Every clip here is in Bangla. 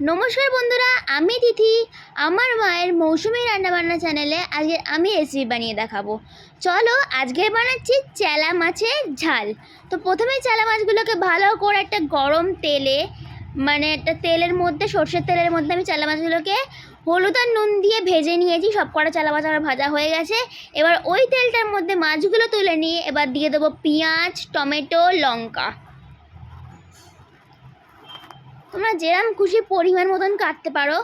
নমস্কার বন্ধুরা, আমি তিথি। আমার মায়ের মৌসুমি রান্নাবান্না চ্যানেলে আজকে আমি রেসিপি বানিয়ে দেখাবো। চলো আজকে বানাচ্ছি চেলা মাছের ঝাল। তো প্রথমে চেলা মাছগুলোকে ভালো করে একটা গরম তেলে মানে একটা তেলের মধ্যে, সর্ষের তেলের মধ্যে আমি চেলা মাছগুলোকে হলুদ আর নুন দিয়ে ভেজে নিয়েছি। সব কটা চেলা মাছ আমার ভাজা হয়ে গেছে। এবার ওই তেলটার মধ্যে মাছগুলো তুলে নিয়ে এবার দিয়ে দেবো পেঁয়াজ, টমেটো, লঙ্কা। তোমরা যেরকম খুশি পরিমাণ মতন কাটতে পারো।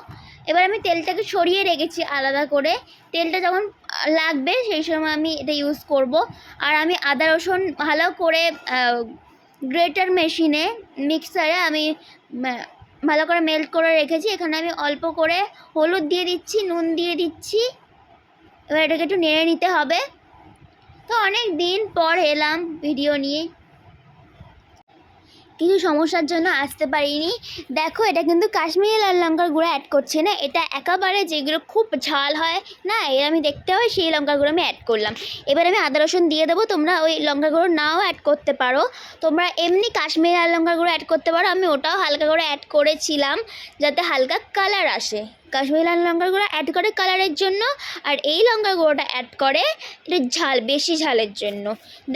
এবার আমি তেলটাকে সরিয়ে রেখেছি আলাদা করে। তেলটা যখন লাগবে সেই সময় আমি এটা ইউজ করব। আর আমি আদা, রসুন ভালো করে গ্রেটার মেশিনে মিক্সারে আমি ভালো করে মেল্ট করে রেখেছি। এখানে আমি অল্প করে হলুদ দিয়ে দিচ্ছি, নুন দিয়ে দিচ্ছি। এবার এটাকে একটু নেড়ে নিতে হবে। তো অনেক দিন পর এলাম ভিডিও নিয়ে। কিছু সমস্যার জন্য আসতে পারিনি। দেখো, এটা কিন্তু কাশ্মীরি লাল লঙ্কার গুঁড়ো অ্যাড করছে না? এটা একেবারে যেগুলো খুব ঝাল হয়, না? এর আমি দেখতে হয়, সেই লঙ্কার গুঁড়ো আমি অ্যাড করলাম। এবার আমি আদা, রসুন দিয়ে দেবো, তোমরা ওই লঙ্কার গুঁড়ো নাও অ্যাড করতে পারো। তোমরা এমনি কাশ্মীরি লাল লঙ্কার গুঁড়ো অ্যাড করতে পারো, আমি ওটাও হালকা করে অ্যাড করেছিলাম, যাতে হালকা কালার আসে। কাশ্মীরি লাল লঙ্কার গুঁড়ো অ্যাড করে কালারের জন্য, আর এই লঙ্কার গুঁড়োটা অ্যাড করে একটু ঝাল, বেশি ঝালের জন্য।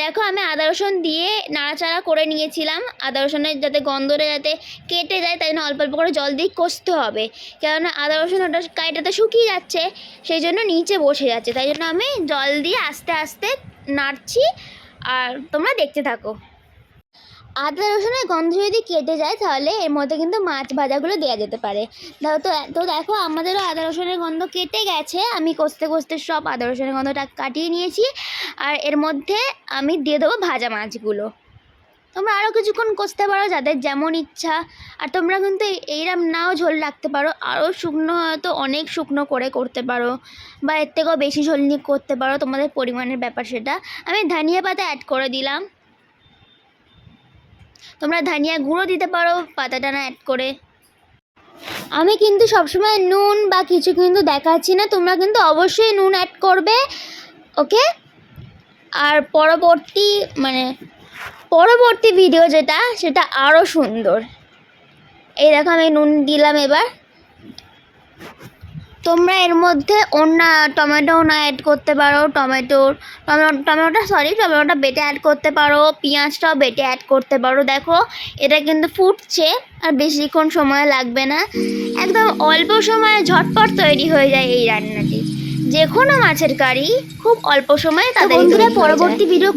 দেখো আমি আদা রসুন দিয়ে নাড়াচাড়া করে নিয়েছিলাম। আদা রসুনের যাতে গন্ধটা যাতে কেটে যায়, তাই জন্য অল্প অল্প করে জল দিয়ে কষতে হবে। কেননা আদা রসুন ওটা কাইটাতে শুকিয়ে যাচ্ছে, সেই জন্য নিচে বসে যাচ্ছে। তাই জন্য আমি জল দিয়ে আস্তে আস্তে নাড়ছি, আর তোমরা দেখতে থাকো। আদা রসুনের গন্ধ যদি কেটে যায় তাহলে এর মধ্যে কিন্তু মাছ ভাজাগুলো দেওয়া যেতে পারে। তো তো দেখো আমাদেরও আদা রসুনের গন্ধ কেটে গেছে। আমি কষতে কষতে সব আদা রসুনের গন্ধটা কাটিয়ে নিয়েছি। আর এর মধ্যে আমি দিয়ে দেবো ভাজা মাছগুলো। তোমরা আরও কিছুক্ষণ কষতে পারো যাদের যেমন ইচ্ছা। আর তোমরা কিন্তু এইরকম নাও ঝোল রাখতে পারো। আরও শুকনো হয়তো অনেক শুকনো করে করতে পারো। বা এর থেকেও বেশি ঝোল নিয়ে করতে পারো। তোমাদের পরিমাণের ব্যাপার সেটা। আমি ধনিয়া পাতা অ্যাড করে দিলাম। তোমরা ধনিয়া গুঁড়ো দিতে পারো, পাতাটা না অ্যাড করে। আমি কিন্তু সবসময় নুন বা কিছু কিন্তু দেখাচ্ছি না, তোমরা কিন্তু অবশ্যই নুন অ্যাড করবে, ওকে? আর পরবর্তী মানে পরবর্তী ভিডিও যেটা, সেটা আরও সুন্দর। এই দেখো আমি নুন দিলাম এবার। তোমরা এর মধ্যে অন্য টমেটো না অ্যাড করতে পারো টমেটোর টমেটোটা সরি টমেটোটা বেটে অ্যাড করতে পারো পেঁয়াজটাও বেটে অ্যাড করতে পারো। দেখো এটা কিন্তু ফুটছে আর বেশিক্ষণ সময় লাগবে না। একদম অল্প সময়ে ঝটপট তৈরি হয়ে যায় এই রান্নাটি। যে কোনো মাছের কারি খুব অল্প সময়ে তাদের বন্ধুরা, পরবর্তী ভিডিও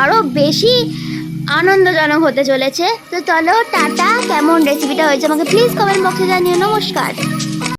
আরও বেশি আনন্দজনক হতে চলেছে। তো চলো, টাটা। কেমন রেসিপিটা হয়েছে আমাকে প্লিজ কমেন্ট বক্সে জানিও। নমস্কার।